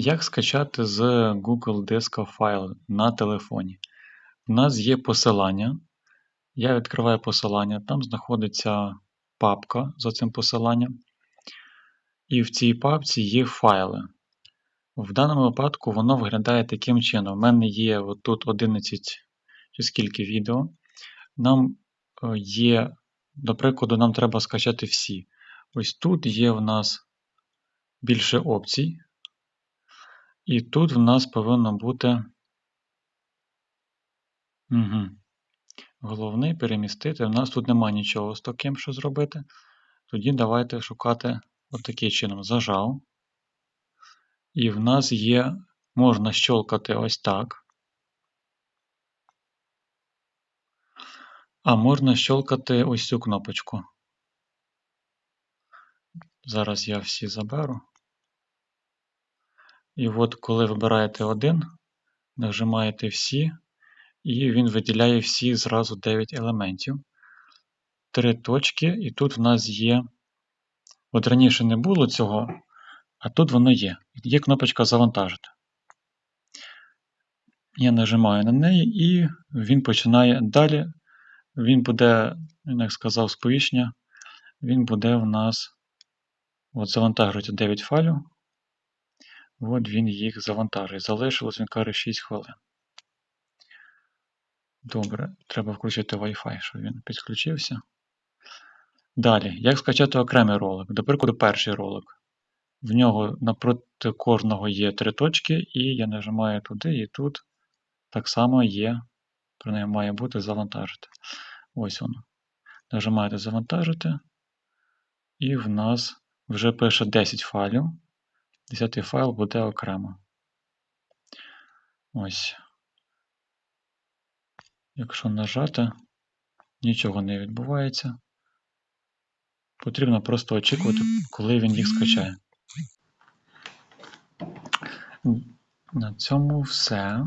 Як скачати з Google диска файл на телефоні? У нас є посилання. Я відкриваю посилання, там знаходиться папка за цим посиланням. І в цій папці є файли. В даному випадку воно виглядає таким чином. У мене є тут 11 чи скільки відео. Нам е, є, до прикладу, нам треба скачати всі. Ось тут є в нас більше опцій. І тут в нас повинно бути угу. головний перемістити. У нас тут немає нічого з таким, що зробити. Тоді давайте шукати отаким чином. Зажав. І в нас є, можна щелкати ось так. А можна щелкати ось цю кнопочку. Зараз я всі заберу. І от коли вибираєте один, нажимаєте всі, і він виділяє всі зразу 9 елементів. Три точки, і тут в нас є. От раніше не було цього, а тут воно є. Є кнопочка Завантажити. Я нажимаю на неї, і він починає далі. Він буде, як сказав, сповіщення, він буде в нас от завантажується 9 файлів. От він їх завантажує. Залишилось, він каже, 6 хвилин. Добре, треба включити Wi-Fi, щоб він підключився. Далі, як скачати окремий ролик? До прикладу, перший ролик. В нього напроти кожного є три точки, і я нажимаю туди і тут так само є, про неї має бути завантажити. Ось воно. Нажимаєте завантажити, і в нас вже пише 10 файлів. Десятий файл буде окремо. Ось. Якщо нажати, нічого не відбувається. Потрібно просто очікувати, коли він їх скачає. На цьому все.